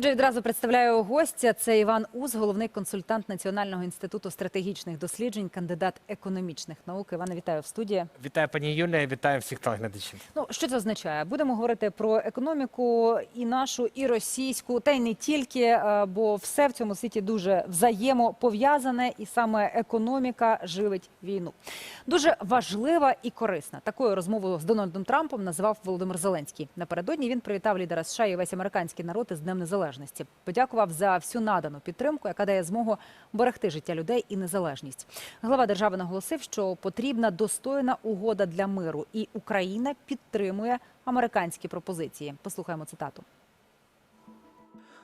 Отже, відразу представляю гостя. Це Іван Уз, головний консультант Національного інституту стратегічних досліджень, кандидат економічних наук. Іване, вітаю в студії. Вітаю пані Юлія, вітаю всіх телеглядачів. Ну що це означає? Будемо говорити про економіку і нашу, і російську, та й не тільки, е, бо все в цьому світі дуже взаємопов'язане, і саме економіка живить війну. Дуже важлива і корисна. Такою розмовою з Дональдом Трампом називав Володимир Зеленський. Напередодні він привітав лідера США і весь американський народ із Днем Незалежності. Подякував за всю надану підтримку, яка дає змогу берегти життя людей і незалежність. Глава держави наголосив, що потрібна достойна угода для миру, і Україна підтримує американські пропозиції. Послухаємо цитату.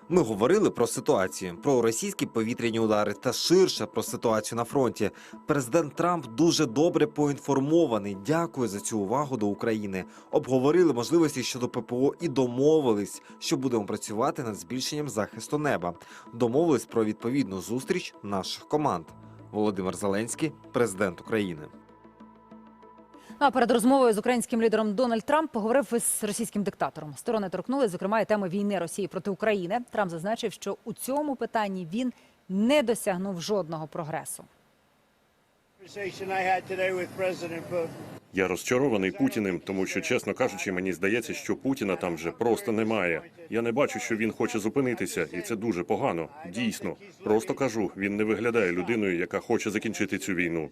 Ми говорили про ситуацію, про російські повітряні удари та ширше про ситуацію на фронті. Президент Трамп дуже добре поінформований. Дякую за цю увагу до України. Обговорили можливості щодо ППО і домовились, що будемо працювати над збільшенням захисту неба. Домовились про відповідну зустріч наших команд. Володимир Зеленський, президент України. Ну, А перед розмовою з українським лідером Дональд Трамп поговорив із російським диктатором. Сторони торкнулись, зокрема, і теми війни Росії проти України. Трамп зазначив, що у цьому питанні він не досягнув жодного прогресу. Я розчарований Путіним, тому що, чесно кажучи, мені здається, що Путіна там вже просто немає. Я не бачу, що він хоче зупинитися, і це дуже погано. Дійсно, просто кажу, він не виглядає людиною, яка хоче закінчити цю війну.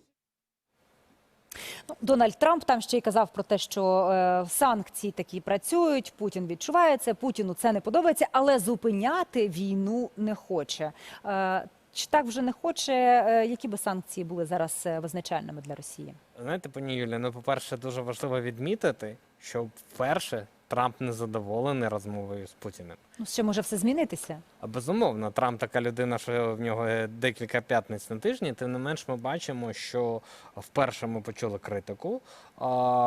Ну, Дональд Трамп там ще й казав про те, що е, санкції такі працюють. Путін відчуває це. Путіну це не подобається, але зупиняти війну не хоче. Е, чи так вже не хоче? Е, які би санкції були зараз е, визначальними для Росії? Знаєте, пані Юлія, ну по-перше, дуже важливо відмітити, що вперше Трамп не задоволений розмовою з Путіним. Ну ще може все змінитися. А безумовно, Трамп така людина, що в нього декілька п'ятниць на тижні. Тим не менш, ми бачимо, що вперше ми почули критику.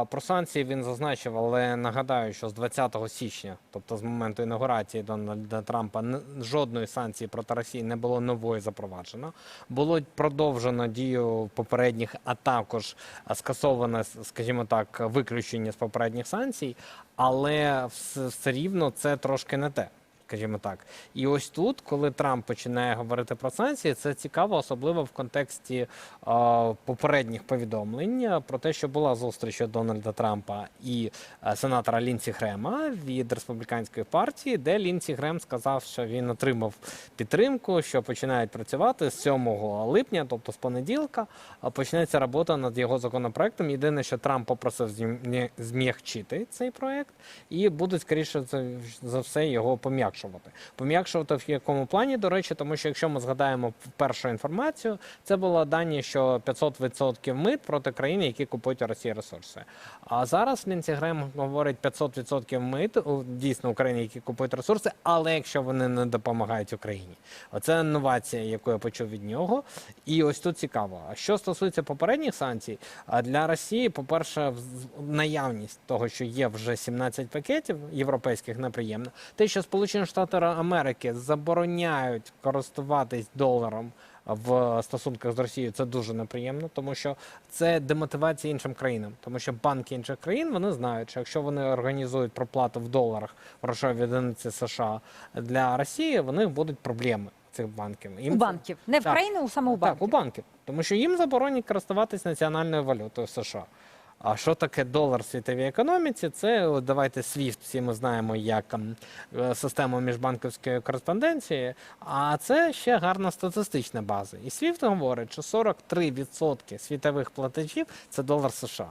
Про санкції він зазначив, але нагадаю, що з 20 січня, тобто з моменту інаугурації Дональда Трампа, жодної санкції проти Росії не було нової запроваджено. Було продовжено дію попередніх, а також а, скасовано, скажімо так, виключення з попередніх санкцій, але все рівно це трошки не те. Скажімо так, і ось тут, коли Трамп починає говорити про санкції, це цікаво, особливо в контексті е, попередніх повідомлень про те, що була зустріч Дональда Трампа і е, сенатора Лінсі Грема від республіканської партії, де Лінсі Грем сказав, що він отримав підтримку, що починають працювати з 7 липня, тобто з понеділка, почнеться робота над його законопроектом. Єдине, що Трамп попросив зм'якчити цей проект, і будуть скоріше за, все його пом'якшувати. Пом'якшувати в якому плані, до речі, тому що якщо ми згадаємо першу інформацію, це було дані, що 500% мит проти країн, які купують Росії ресурси. А зараз Лінсі Грем говорить 500% мит дійсно України, які купують ресурси, але якщо вони не допомагають Україні, оце інновація, яку я почув від нього. І ось тут цікаво. А що стосується попередніх санкцій, для Росії, по-перше, наявність того, що є вже 17 пакетів європейських, неприємно. Те, що Сполучені Штати Америки забороняють користуватись доларом. В стосунках з Росією це дуже неприємно, тому що це демотивація іншим країнам, тому що банки інших країн вони знають, що якщо вони організують проплату в доларах в грошовій одиниці США для Росії, в них будуть проблеми цих банків. Їм У банків не в Так. країни, у саме у так, у банків. Тому що їм заборонять користуватись національною валютою США. А що таке долар в світовій економіці? Це давайте SWIFT, всі ми знаємо як ем, е, систему міжбанківської кореспонденції. А це ще гарна статистична база. І SWIFT говорить, що 43% світових платежів це долар США.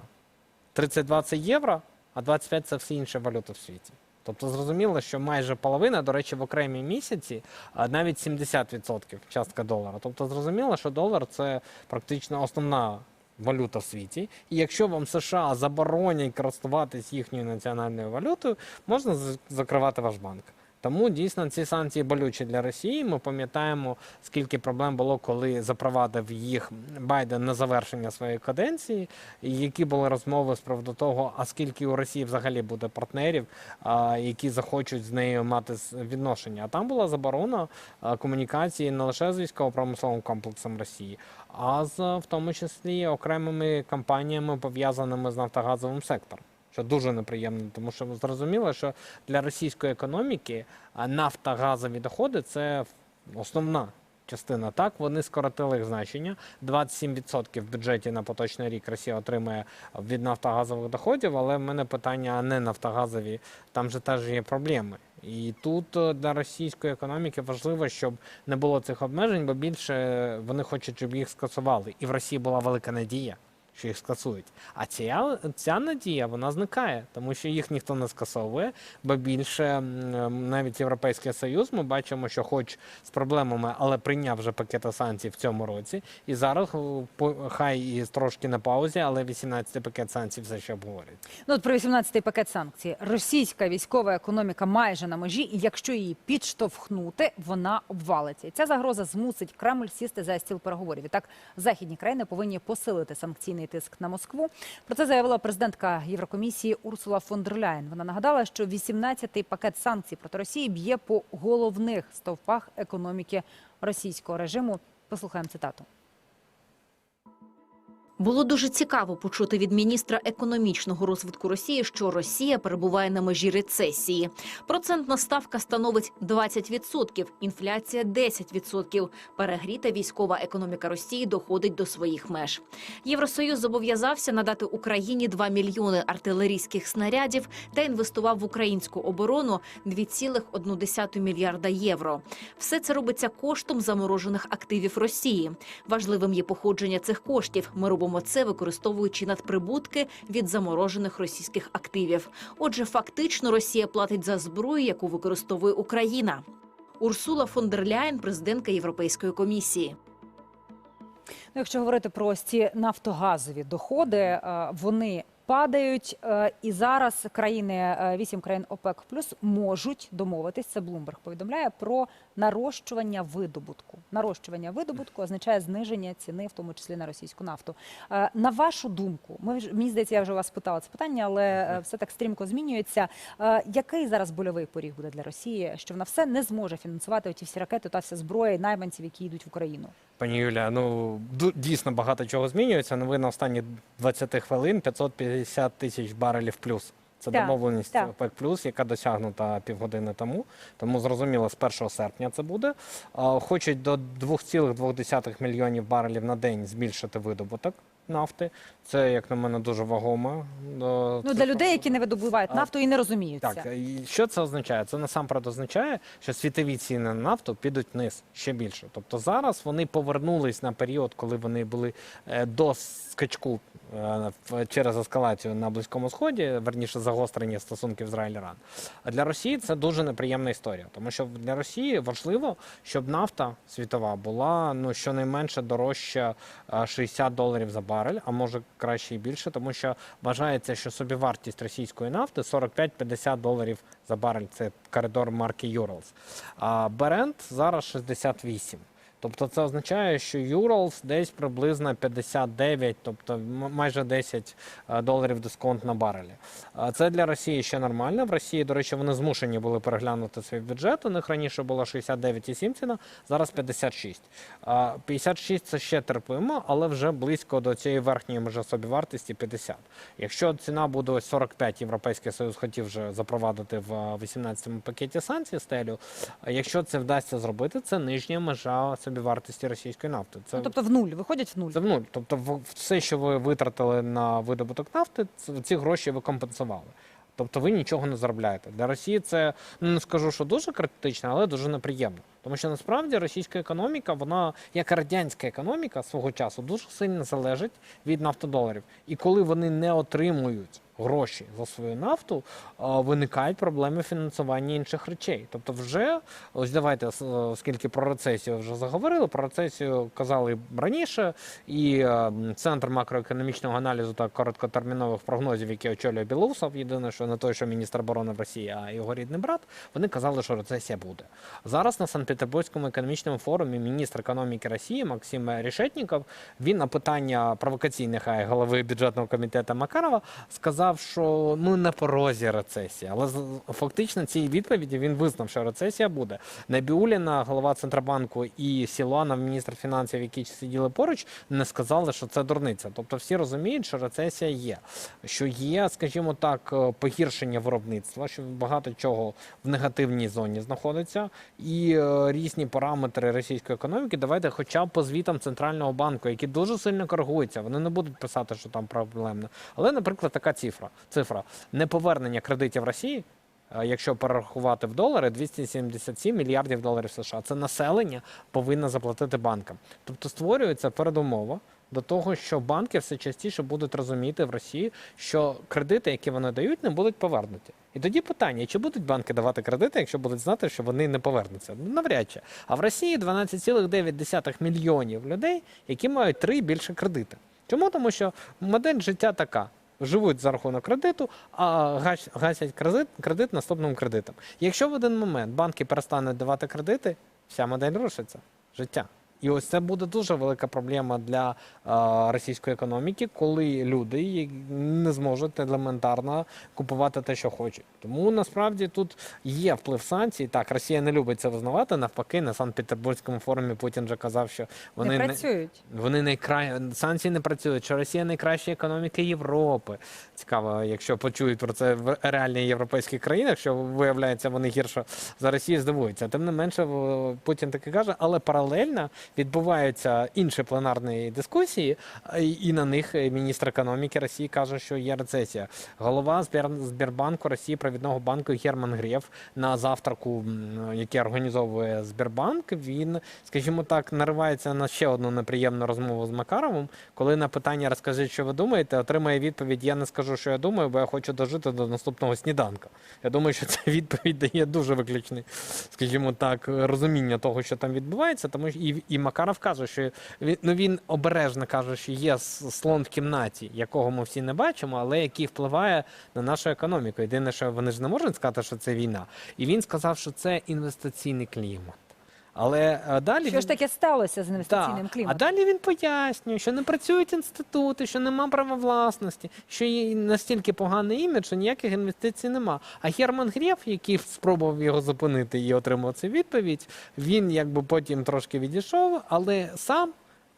32 це євро, а 25 це всі інші валюти в світі. Тобто зрозуміло, що майже половина, до речі, в окремі місяці, навіть 70% частка долара. Тобто зрозуміло, що долар це практично основна валюта в світі. І якщо вам США заборонять користуватись їхньою національною валютою, можна закривати ваш банк. Тому дійсно ці санкції болючі для Росії. Ми пам'ятаємо, скільки проблем було, коли запровадив їх Байден на завершення своєї каденції, і які були розмови з приводу того, а скільки у Росії взагалі буде партнерів, які захочуть з нею мати відношення. А там була заборона комунікації не лише з військово-промисловим комплексом Росії, а з в тому числі окремими компаніями пов'язаними з нафтогазовим сектором. що дуже неприємно, тому що зрозуміло, що для російської економіки а, нафта, газові доходи це основна частина. Так, вони скоротили їх значення. 27% в бюджеті на поточний рік Росія отримає від нафтогазових доходів, але в мене питання а не нафтогазові, там же теж є проблеми. І тут е, для російської економіки важливо, щоб не було цих обмежень, бо більше вони хочуть, щоб їх скасували. І в Росії була велика надія, що їх скасують. А ця, ця надія вона зникає, тому що їх ніхто не скасовує. Бо більше навіть Європейський Союз ми бачимо, що хоч з проблемами, але прийняв вже пакет санкцій в цьому році. І зараз по- хай і трошки на паузі, але 18 пакет санкцій все ще обговорюється. Ну, от про 18-й пакет санкцій. Російська військова економіка майже на межі, і якщо її підштовхнути, вона обвалиться. Ця загроза змусить Кремль сісти за стіл переговорів. І так західні країни повинні посилити санкційний тиск на Москву. Про це заявила президентка Єврокомісії Урсула фон дер Ляєн. Вона нагадала, що 18-й пакет санкцій проти Росії б'є по головних стовпах економіки російського режиму. Послухаємо цитату. Було дуже цікаво почути від міністра економічного розвитку Росії, що Росія перебуває на межі рецесії. Процентна ставка становить 20%, інфляція 10%. Перегріта військова економіка Росії доходить до своїх меж. Євросоюз зобов'язався надати Україні 2 мільйони артилерійських снарядів та інвестував в українську оборону 2,1 мільярда євро. Все це робиться коштом заморожених активів Росії. Важливим є походження цих коштів. Ми робимо це, використовуючи надприбутки від заморожених російських активів. Отже, фактично Росія платить за зброю, яку використовує Україна. Урсула фон дер Ляєн, президентка Європейської комісії. Ну, якщо говорити про ці нафтогазові доходи, е, вони падають. е, І зараз країни, е, вісім країн ОПЕК плюс можуть домовитись. Це Блумберг повідомляє про нарощування видобутку. Нарощування видобутку означає зниження ціни, в тому числі на російську нафту. Е, На вашу думку, ми мені здається, я вже вас питала це питання, але все так стрімко змінюється. Який зараз больовий поріг буде для Росії, що вона все не зможе фінансувати ті всі ракети та вся зброя і найманців, які йдуть в Україну? Пані Юля, ну дійсно багато чого змінюється. Новина останні 20 хвилин 550 тисяч барелів плюс. Це Так, домовленість так. ОПЕК плюс, яка досягнута півгодини тому. Тому зрозуміло, з 1 серпня це буде. Хочуть до 2,2 мільйонів барелів на день збільшити видобуток нафти. Це, як на мене, дуже вагома. е, Ну для людей, які не видобувають нафту і не розуміються. Так, і що це означає? Це насамперед означає, що світові ціни на нафту підуть вниз ще більше. Тобто зараз вони повернулись на період, коли вони були е, до скачку е, через ескалацію на Близькому Сході, верніше загострення стосунків Ізраїль-Іран. А для Росії це дуже неприємна історія, тому що для Росії важливо, щоб нафта світова була ну щонайменше дорожча е, 60 доларів за барель, а може краще і більше, тому що вважається, що собівартість російської нафти 45-50 доларів за барель. Це коридор марки Urals. А Берент зараз 68. Тобто це означає, що Urals десь приблизно 59, тобто майже 10 е, доларів дисконт на барелі. Це для Росії ще нормально. В Росії, до речі, вони змушені були переглянути свій бюджет. У них раніше було 69,7 ціна, зараз 56. 56 це ще терпимо, але вже близько до цієї верхньої межі собівартості 50. Якщо ціна буде ось 45, Європейський Союз хотів вже запровадити в 18-му пакеті санкцій стелю. Якщо це вдасться зробити, це нижня межа собівартості російської нафти. Це Ну, тобто в нуль, виходять в нуль. це в нуль. Тобто, в- все, що ви витратили на видобуток нафти, ці гроші ви компенсували. Тобто ви нічого не заробляєте. Для Росії це ну, не скажу, що дуже критично, але дуже неприємно. Тому що насправді російська економіка, вона як і радянська економіка свого часу, дуже сильно залежить від нафтодоларів. І коли вони не отримують гроші за свою нафту, виникають проблеми фінансування інших речей. Тобто, вже ось давайте, с- оскільки про рецесію вже заговорили, про рецесію казали раніше, і е, центр макроекономічного аналізу та короткотермінових прогнозів, які очолює Білоусов, єдине, що не той, що міністр оборони в Росії, а його рідний брат, вони казали, що рецесія буде. Зараз на Санкт-Петербурзькому економічному форумі міністр економіки Росії Максим Решетніков він на питання провокаційних голови бюджетного комітету Макарова сказав. Сказав, що ну не порозі рецесії, але фактично цій відповіді він визнав, що рецесія буде. Набіуліна, голова центробанку, і Сілуанов, міністр фінансів, які сиділи поруч, не сказали, що це дурниця. Тобто всі розуміють, що рецесія є, що є, скажімо так, е, погіршення виробництва, що багато чого в негативній зоні знаходиться, і е, різні параметри російської економіки. Давайте, хоча б по звітам центрального банку, які дуже сильно коригуються, вони не будуть писати, що там проблемно. Але, наприклад, така цифра: цифра неповернення кредитів Росії. е, Якщо перерахувати в долари, 277 мільярдів доларів США. Це населення повинно заплатити банкам. Тобто створюється передумова до того, що банки все частіше будуть розуміти в Росії, що кредити, які вони дають, не будуть повернуті. І тоді питання: чи будуть банки давати кредити, якщо будуть знати, що вони не повернуться? Ну навряд чи. А в Росії 12,9 мільйонів людей, які мають три більше кредити. Чому? Тому що модель життя така. Живуть за рахунок кредиту, а гасять кредит, кредит наступним кредитом. Якщо в один момент банки перестануть давати кредити, вся модель рушиться. Життя. І ось це буде дуже велика проблема для е, російської економіки, коли люди не зможуть елементарно купувати те, що хочуть. Тому насправді тут є вплив санкцій. Так, Росія не любить це визнавати. Навпаки, на Санкт-Петербурзькому форумі Путін вже казав, що вони не працюють. вони найкра... санкції не працюють, що Росія найкраща економіка Європи. Цікаво, якщо почують про це в реальних європейських країнах, що виявляється, вони гірше за Росію здивуються. Тим не менше, Путін таки каже, але паралельно відбуваються інші пленарні дискусії, і на них міністр економіки Росії каже, що є рецесія. Голова Збір... Збірбанку Росії, провідного банку Герман Грєв на завтраку, який організовує Збірбанк, він, скажімо так, наривається на ще одну неприємну розмову з Макаровим, коли на питання розкажіть, що ви думаєте, отримає відповідь: Я не скажу, що я думаю, бо я хочу дожити до наступного сніданка. Я думаю, що ця відповідь дає дуже виключний, скажімо так, розуміння того, що там відбувається. Тому що і, і Макаров каже, що він ну він обережно каже, що є слон в кімнаті, якого ми всі не бачимо, але який впливає на нашу економіку. Єдине, що вони ж не можуть сказати, що це війна. І він сказав, що це інвестиційний клімат. Але е, далі Що ж таке сталося з інвестиційним кліматом? А далі він пояснює, що не працюють інститути, що нема права власності, що є настільки поганий імідж, що ніяких інвестицій нема. А Герман Грєв, який спробував його зупинити і отримав цю відповідь, він якби потім трошки відійшов, але сам,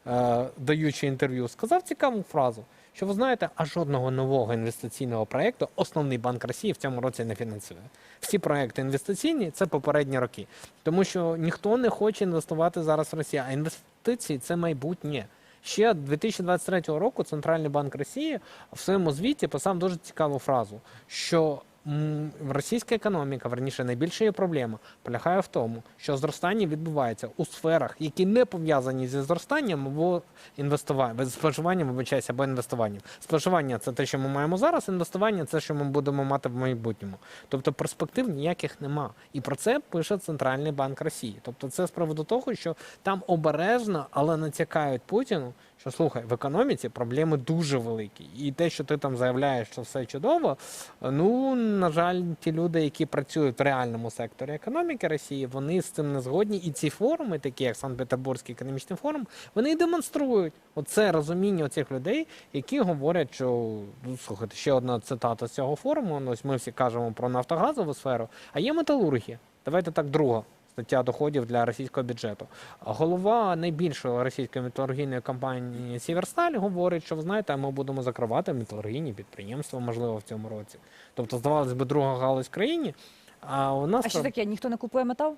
е, даючи інтерв'ю, сказав цікаву фразу. Що ви знаєте, а жодного нового інвестиційного проєкту основний банк Росії в цьому році не фінансує. Всі проекти інвестиційні це попередні роки, тому що ніхто не хоче інвестувати зараз в Росію. А інвестиції це майбутнє. Ще 2023 року Центральний банк Росії в своєму звіті писав дуже цікаву фразу, що російська економіка, верніше, найбільша її проблема полягає в тому, що зростання відбувається у сферах, які не пов'язані зі зростанням або інвестуванням, споживанням, вибачайся, або інвестуванням. Споживання це те, що ми маємо зараз, інвестування це, що ми будемо мати в майбутньому. Тобто перспектив ніяких нема. І про це пише Центральний банк Росії. Тобто, це з приводу того, що там обережно, але натякають Путіну, що слухай, в економіці проблеми дуже великі. І те, що ти там заявляєш, що все чудово, ну на жаль, ті люди, які працюють в реальному секторі економіки Росії, вони з цим не згодні. І ці форуми, такі як Санкт-Петербурзький економічний форум, вони і демонструють оце розуміння цих людей, які говорять, що ну, слухайте, ще одна цитата з цього форуму. Ну, ось ми всі кажемо про нафтогазову сферу, а є металургія. Давайте так, друга стаття доходів для російського бюджету. Голова найбільшої російської металургійної компанії Сіверсталь говорить, що ви знаєте, ми будемо закривати металургійні підприємства, можливо, в цьому році. Тобто, здавалось би, друга галузь в країні. А у нас А що таке? Ніхто не купує метал?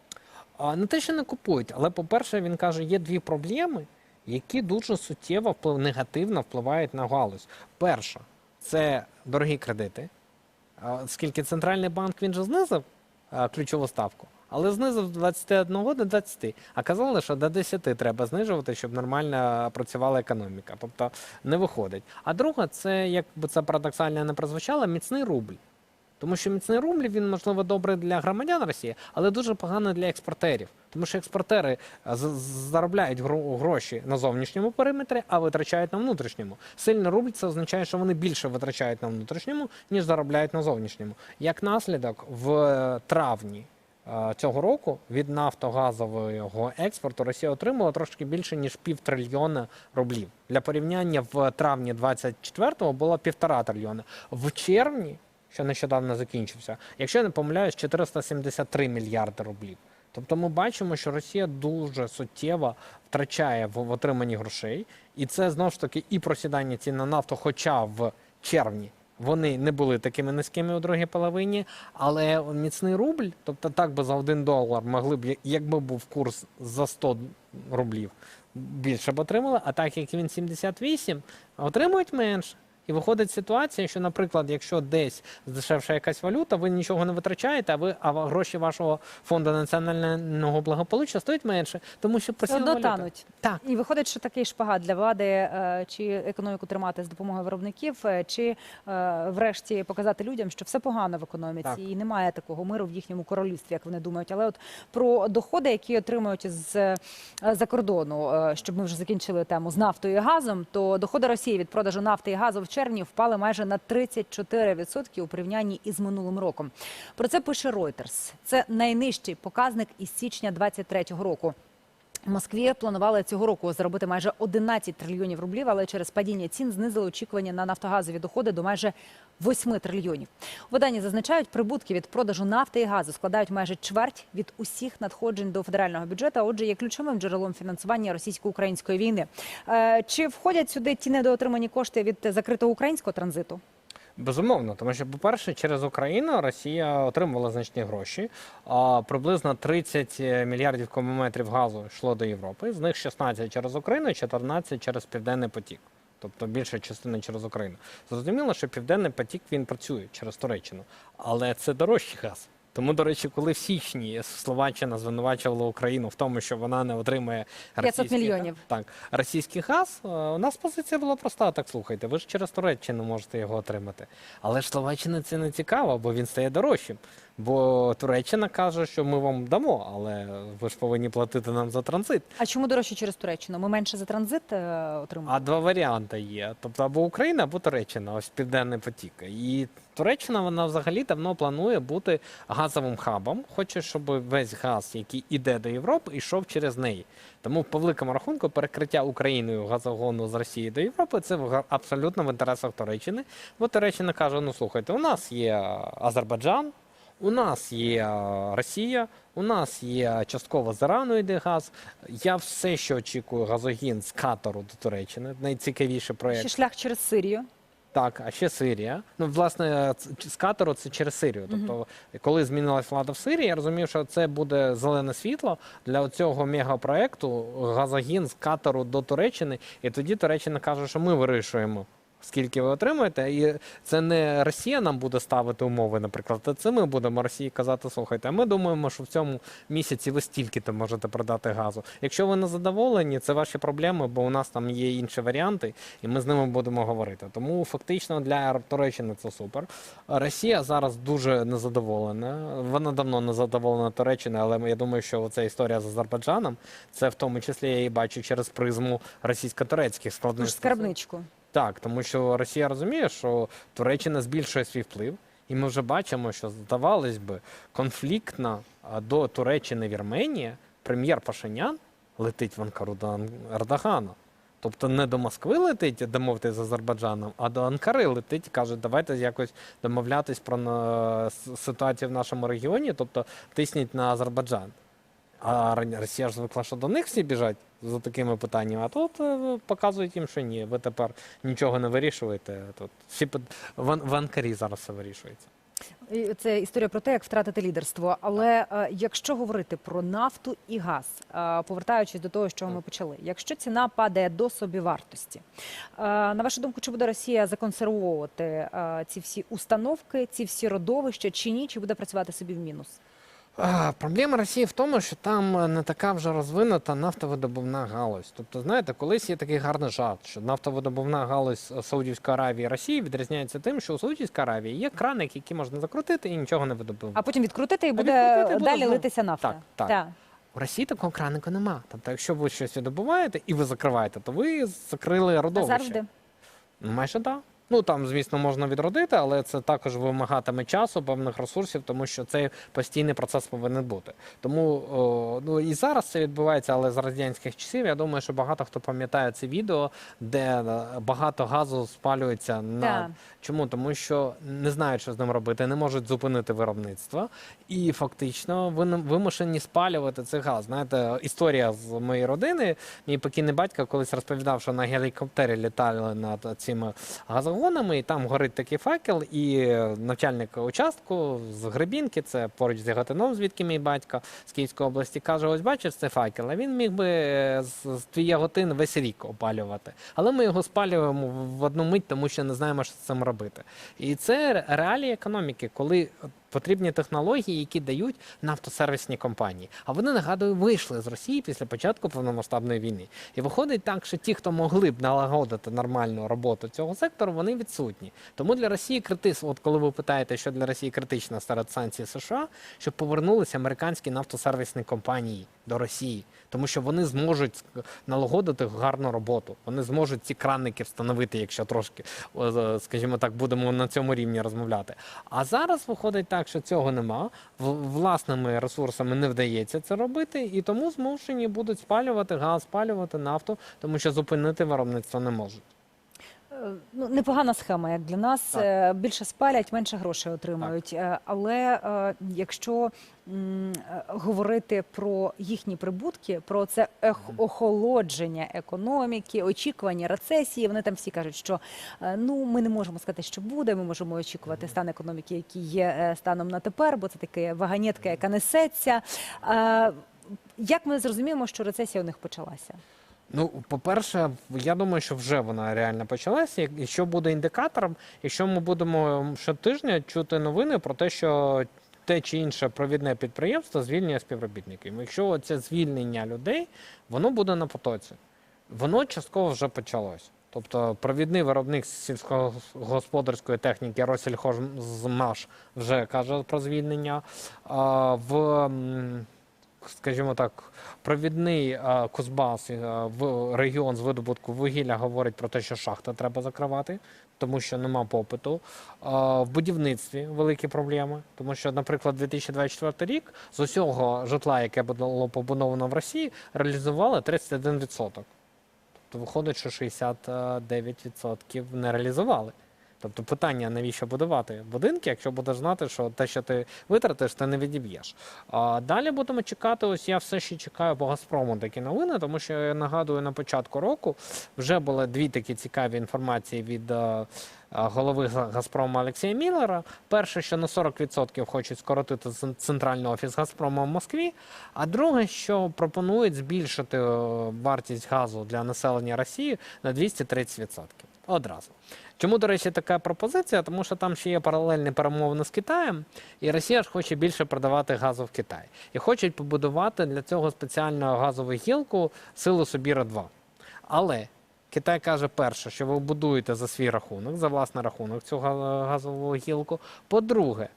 а, не те, що не купують, але по-перше, він каже, є дві проблеми, які дуже суттєво вплив негативно впливають на галузь. Перша це дорогі кредити, оскільки центральний банк він же знизив ключову ставку. Але знизив з 21 до 20. А казали, що до 10 треба знижувати, щоб нормально працювала економіка. Тобто не виходить. А друга, це, як би це парадоксально не прозвучало, міцний рубль. Тому що міцний рубль він можливо добрий для громадян Росії, але дуже поганий для експортерів. Тому що експортери е, заробляють гроші на зовнішньому периметрі, а витрачають на внутрішньому. Сильний рубль це означає, що вони більше витрачають на внутрішньому, ніж заробляють на зовнішньому. Як наслідок, в е, травні. Цього року від нафтогазового експорту Росія отримала трошки більше ніж півтрильйона рублів. Для порівняння в травні 24-го було півтора трильйона. В червні, що нещодавно закінчився, якщо я не помиляюсь, 473 мільярди рублів. Тобто ми бачимо, що Росія дуже суттєво втрачає в, отриманні грошей, і це знову ж таки і просідання цін на нафту, хоча в червні вони не були такими низькими у другій половині, але міцний рубль, тобто так би за один долар могли б, якби був курс за 100 рублів, більше б отримали, а так як він 78, отримують менше. І виходить ситуація, що, наприклад, якщо десь здешевша якась валюта, ви нічого не витрачаєте, а ви а гроші вашого фонду національного благополуччя стоять менше, тому що просіла валюта. Так. І виходить, що такий шпагат для влади, е, чи економіку тримати з допомогою виробників, е, чи е, врешті показати людям, що все погано в економіці, Так. і немає такого миру в їхньому королівстві, як вони думають. Але от про доходи, які отримують з за кордону, щоб ми вже закінчили тему з нафтою і газом, то доходи Росії від продажу нафти і газу в червні впали майже на 34% у порівнянні із минулим роком. Про це пише Reuters. Це найнижчий показник із січня 23-го року. Москві планували цього року заробити майже 11 трильйонів рублів, але через падіння цін знизили очікування на нафтогазові доходи до майже 8 трильйонів. У виданні зазначають, прибутки від продажу нафти і газу складають майже чверть від усіх надходжень до федерального бюджету. Отже, є ключовим джерелом фінансування російсько-української війни. Е, Чи входять сюди ті недоотримані кошти від закритого українського транзиту? Безумовно, тому що, по-перше, через Україну Росія отримувала значні гроші. Приблизно 30 мільярдів кубометрів газу йшло до Європи. З них 16 через Україну, 14 через Південний потік. Тобто більша частина через Україну. Зрозуміло, що Південний потік він працює через Туреччину, але це дорожчий газ. Тому, до речі, коли в січні Словаччина звинувачувала Україну в тому, що вона не отримує 500 російський мільйонів. Так, російський газ, е, у нас позиція була проста. Так слухайте, ви ж через Туреччину можете його отримати. Але ж Словаччина це не цікаво, бо він стає дорожчим. Бо Туреччина каже, що ми вам дамо, але ви ж повинні платити нам за транзит. А чому дорожче через Туреччину? Ми менше за транзит е, отримуємо? А два варіанти є: тобто або Україна, або Туреччина, ось південний потік. І Туреччина вона взагалі давно планує бути газовим хабом. Хоче, щоб весь газ, який іде до Європи, йшов через неї. Тому по великому рахунку перекриття Україною газогону з Росії до Європи це абсолютно в інтересах Туреччини. Бо Туреччина каже: ну слухайте, у нас є Азербайджан. У нас є Росія, у нас є частково з Ірану йде газ. Я все, що очікую, газогін з Катару до Туреччини. Найцікавіший проєкт. Ще шлях через Сирію. Так, а ще Сирія. Ну, власне, з Катару це через Сирію. Тобто, коли змінилась влада в Сирії, я розумів, що це буде зелене світло для цього мегапроекту газогін з Катару до Туреччини. І тоді Туреччина каже, що ми вирішуємо. Скільки ви отримуєте, і це не Росія нам буде ставити умови, наприклад, а це ми будемо Росії казати, слухайте, а ми думаємо, що в цьому місяці ви стільки-то можете продати газу. Якщо ви не задоволені, це ваші проблеми, бо у нас там є інші варіанти, і ми з ними будемо говорити. Тому фактично для Туреччини це супер. Росія зараз дуже незадоволена. Вона давно не задоволена Туреччиною, але я думаю, що ця історія з Азербайджаном, це в тому числі я її бачу через призму російсько-турецьких складних скарбничку. Так, тому що Росія розуміє, що Туреччина збільшує свій вплив, і ми вже бачимо, що здавалось би, конфліктна до Туреччини Вірменія, прем'єр Пашинян летить в Анкару до Ан- Ердогана. Тобто не до Москви летить домовитись з Азербайджаном, а до Анкари летить каже, давайте якось домовлятись про ситуацію в нашому регіоні, тобто тисніть на Азербайджан. А Росія ж звикла, що до них всі біжать за такими питаннями. А тут е, показують їм, що ні, ви тепер нічого не вирішуєте. Тут всі пит- в, Ан- в Анкарі зараз все вирішується. Це історія про те, як втратити лідерство. Але е, якщо говорити про нафту і газ, е, повертаючись до того, з чого ми почали, якщо ціна падає до собівартості, на вашу думку, чи буде Росія законсервовувати ці всі установки, ці всі родовища, чи ні, чи буде працювати собі в мінус? Проблема Росії в тому, що там е, не така вже розвинута нафтовидобувна галузь. Тобто, знаєте, колись є такий гарний жарт, що нафтовидобувна галузь е, Саудівської Аравії і Росії відрізняється тим, що у Саудівській Аравії є краник, які можна закрутити і нічого не видобувати. А потім відкрутити і буде відкрутити далі знову. литися нафта. Так, так. Так. У Росії такого кранику нема. Тобто, якщо ви щось видобуваєте і ви закриваєте, то ви закрили А родовище. завжди. Ну, Майже так. Ну там, звісно, можна відродити, але це також вимагатиме часу, певних ресурсів, тому що цей постійний процес повинен бути. Тому о, ну і зараз це відбувається, але з радянських часів я думаю, що багато хто пам'ятає це відео, де е, багато газу спалюється на Так. чому? Тому що не знають, що з ним робити, не можуть зупинити виробництво, і фактично вимушені спалювати цей газ. Знаєте, історія з моєї родини. Мій покійний батько колись розповідав, що на гелікоптері літали над цими газогонами, і там горить такий факел, і начальник участку з Гребінки, це поруч з Яготином, звідки мій батько з Київської області, каже: ось бачиш це факел, а він міг би е, з, твій Яготин весь рік опалювати. Але ми його спалюємо в одну мить, тому що не знаємо, що з цим робити. І це реалії економіки, коли потрібні технології, які дають нафтосервісні компанії. А вони нагадую вийшли з Росії після початку повномасштабної війни. І виходить так, що ті, хто могли б налагодити нормальну роботу цього сектору, вони відсутні. Тому для Росії критис, от коли ви питаєте, що для Росії критично серед санкцій США, щоб повернулися американські нафтосервісні компанії до Росії, тому що вони зможуть налагодити гарну роботу. Вони зможуть ці кранники встановити, якщо трошки, скажімо так, будемо на цьому рівні розмовляти. А зараз виходить так, що цього нема. Власними ресурсами не вдається це робити, і тому змушені будуть спалювати газ, спалювати нафту, тому що зупинити виробництво не можуть. Е, Ну, непогана схема, як для нас. Так. Е, Більше спалять, менше грошей отримають. Е, Але якщо м, говорити про їхні прибутки, про це охолодження економіки, очікування рецесії, вони там всі кажуть, що ну ми не можемо сказати, що буде. Ми можемо очікувати стан економіки, який є станом на тепер, бо це таке вагонетка, яка несеться. Як ми зрозуміємо, що рецесія у них почалася? Ну, по-перше, я думаю, що вже вона реально почалася. І що буде індикатором, якщо ми будемо щотижня чути новини про те, що те чи інше провідне підприємство звільнює співробітників. Якщо це звільнення людей, воно буде на потоці. Воно частково вже почалось. Тобто провідний виробник сільськогосподарської техніки Россельхозмаш вже каже про звільнення. В скажімо так, провідний е, Кузбас е, в регіон з видобутку вугілля говорить про те, що шахти треба закривати, тому що нема попиту. Е, в будівництві великі проблеми, тому що, наприклад, 2024 рік з усього житла, яке було побудовано в Росії, реалізували 31%. Тобто виходить, що 69% не реалізували. Тобто питання, навіщо будувати будинки, якщо будеш знати, що те, що ти витратиш, ти не відіб'єш. А далі будемо чекати. Ось я все ще чекаю по Газпрому такі новини, тому що я нагадую, на початку року вже були дві такі цікаві інформації від. е, е, Голови Га- Газпрому Олексія Міллера. Перше, що на 40% хочуть скоротити центральний офіс Газпрому в Москві. А друге, що пропонують збільшити е, вартість газу для населення Росії на 230%. Одразу. Чому, до речі, така пропозиція? Тому що там ще є паралельні перемовини з Китаєм, і Росія ж хоче більше продавати газу в Китай. І хочуть побудувати для цього спеціальну газову гілку силу Собіра 2. Але Китай каже, перше, що ви будуєте за свій рахунок, за власний рахунок цю га- газову гілку. По-друге,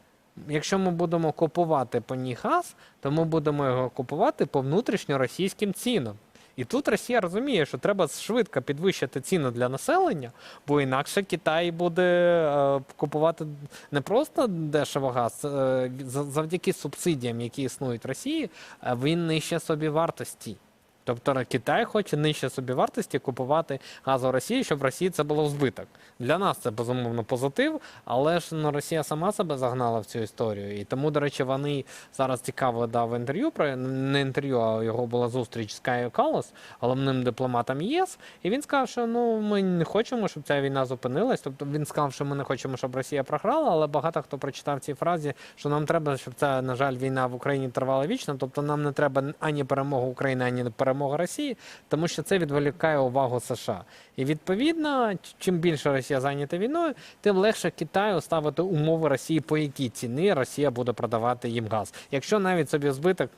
якщо ми будемо купувати по ній газ, то ми будемо його купувати по внутрішньоросійським цінам. І тут Росія розуміє, що треба швидко підвищити ціну для населення, бо інакше Китай буде е, купувати не просто дешево газ, е, за- завдяки субсидіям, які існують в Росії, е, він нижче собі вартості. Тобто Китай хоче нижче собі вартості купувати газ у Росії, щоб Росії це було в збиток. Для нас це безумовно позитив, але ж ну, Росія сама себе загнала в цю історію. І тому, до речі, вони зараз цікаво дав інтерв'ю про не інтерв'ю, а його була зустріч з Кайо Калас, головним дипломатом ЄС. І він сказав, що ну ми не хочемо, щоб ця війна зупинилась. Тобто він сказав, що ми не хочемо, щоб Росія програла, але багато хто прочитав цій фразі, що нам треба, щоб ця, на жаль, війна в Україні тривала вічно. Тобто нам не треба ані перемога України, ані перемога Росії, тому що це відволікає увагу США. І відповідно, чим більше Росія зайнята війною, тим легше Китаю ставити умови Росії, по якій ціни Росія буде продавати їм газ. Якщо навіть собі збиток,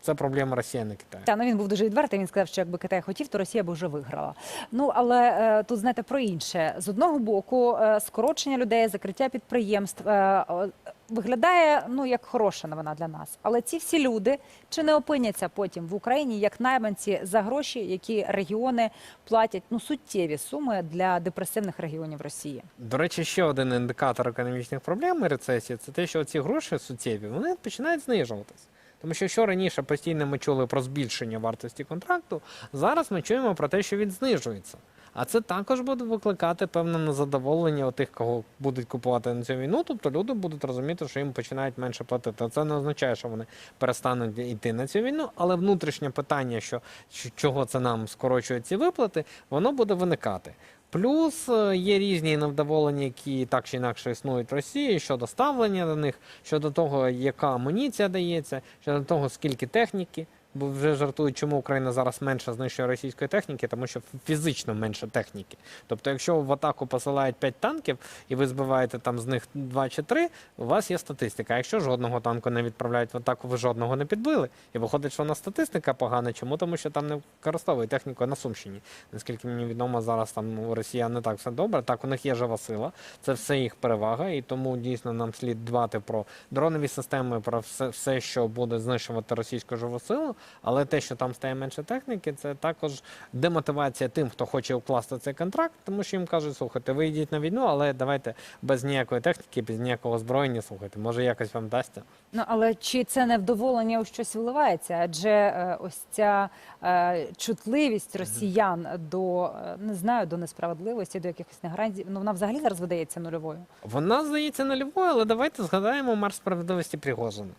це проблема Росії, а не Китаю. Та ну він був дуже відвертий. Він сказав, що якби Китай хотів, то Росія б вже виграла. Ну але е, тут знаєте про інше. З одного боку, е, скорочення людей, закриття підприємств. Е, виглядає ну як хороша новина для нас. Але ці всі люди чи не опиняться потім в Україні як найманці за гроші, які регіони платять ну суттєві суми для депресивних регіонів Росії? До речі, ще один індикатор економічних проблем і рецесії це те, що ці гроші суттєві вони починають знижуватись. Тому що якщо раніше постійно ми чули про збільшення вартості контракту, зараз ми чуємо про те, що він знижується. А це також буде викликати певне незадоволення у тих, кого будуть купувати на цю війну. Тобто люди будуть розуміти, що їм починають менше платити. Це не означає, що вони перестануть йти на цю війну, але внутрішнє питання, що чого це нам скорочують ці виплати, воно буде виникати. Плюс е, є різні невдоволення, які так чи інакше існують в Росії щодо ставлення до них, щодо того, яка амуніція дається, щодо того, скільки техніки. Бо вже жартують, чому Україна зараз менше знищує російської техніки, тому що фізично менше техніки. Тобто, якщо в атаку посилають 5 танків і ви збиваєте там з них 2 чи 3, у вас є статистика. Якщо жодного танку не відправляють в атаку, ви жодного не підбили. І виходить, що нас статистика погана. Чому? Тому що там не використовують техніку на Сумщині. Наскільки мені відомо, зараз там у росіян не так все добре. Так, у них є жива сила, це все їх перевага, і тому дійсно нам слід дбати про дронові системи, про все, все що буде знищувати російську живу силу. Але те, що там стає менше техніки, це також демотивація тим, хто хоче укласти цей контракт, тому що їм кажуть, слухайте, ви йдіть на війну, але давайте без ніякої техніки, без ніякого озброєння, слухайте, може якось вам дасться. Ну але чи це невдоволення у щось вливається? Адже е, ось ця е, чутливість росіян до е, не знаю до несправедливості, до якихось негараздів, ну вона взагалі зараз видається нульовою. Вона здається нульовою, але давайте згадаємо марш справедливості Пригожина.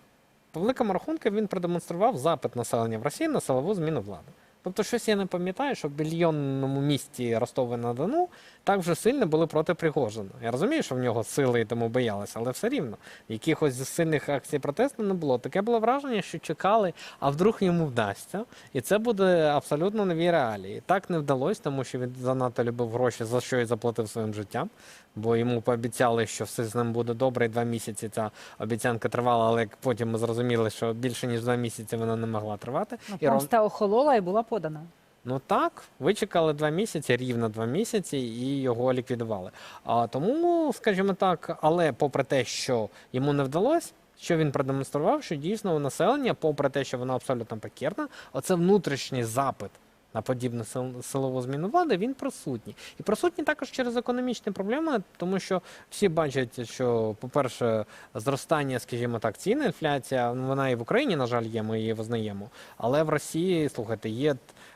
По великому рахунку він продемонстрував запит населення в Росії на силову зміну влади. Тобто, щось я не пам'ятаю, що в мільйонному місті Ростова на Дону так вже сильно були проти Пригожина. Я розумію, що в нього сили і тому боялися, але все рівно якихось сильних акцій протесту не було. Таке було враження, що чекали, а вдруг йому вдасться, і це буде абсолютно нові реалії. Так не вдалося, тому що він занадто любив гроші, за що і заплатив своїм життям. Бо йому пообіцяли, що все з ним буде добре, і два місяці ця обіцянка тривала, але як потім ми зрозуміли, що більше ніж два місяці вона не могла тривати. Ну, І ров- охолола і була подана. Ну так, вичекали два місяці, рівно два місяці, і його ліквідували. А тому, скажімо так, але попри те, що йому не вдалося. Що він продемонстрував, що дійсно у населення, попри те, що воно абсолютно покірне, оце внутрішній запит на подібну сил- силову зміну влади, він присутній. І присутній також через економічні проблеми, тому що всі бачать, що, по-перше, зростання, скажімо так, цін, інфляція, ну, вона і в Україні, на жаль, є, ми її визнаємо. Але в Росії, слухайте, є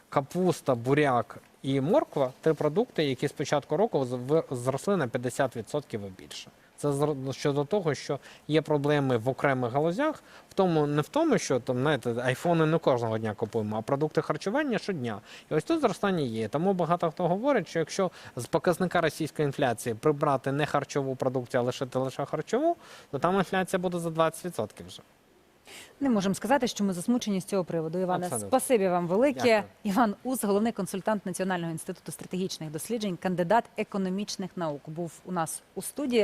капуста, буряк і морква три продукти, які з початку року зросли на 50% і більше. Це зро- щодо того, що є проблеми в окремих галузях, в тому не в тому, що там знаєте, айфони не кожного дня купуємо, а продукти харчування щодня. І ось тут зростання є. Тому багато хто говорить, що якщо з показника російської інфляції прибрати не харчову продукцію, а лишити лише харчову, то там інфляція буде за 20% вже. Не можемо сказати, що ми засмучені з цього приводу. Іване, Абсолютно. спасибі вам велике. Дякую. Іван Ус, головний консультант Національного інституту стратегічних досліджень, кандидат економічних наук, був у нас у студії.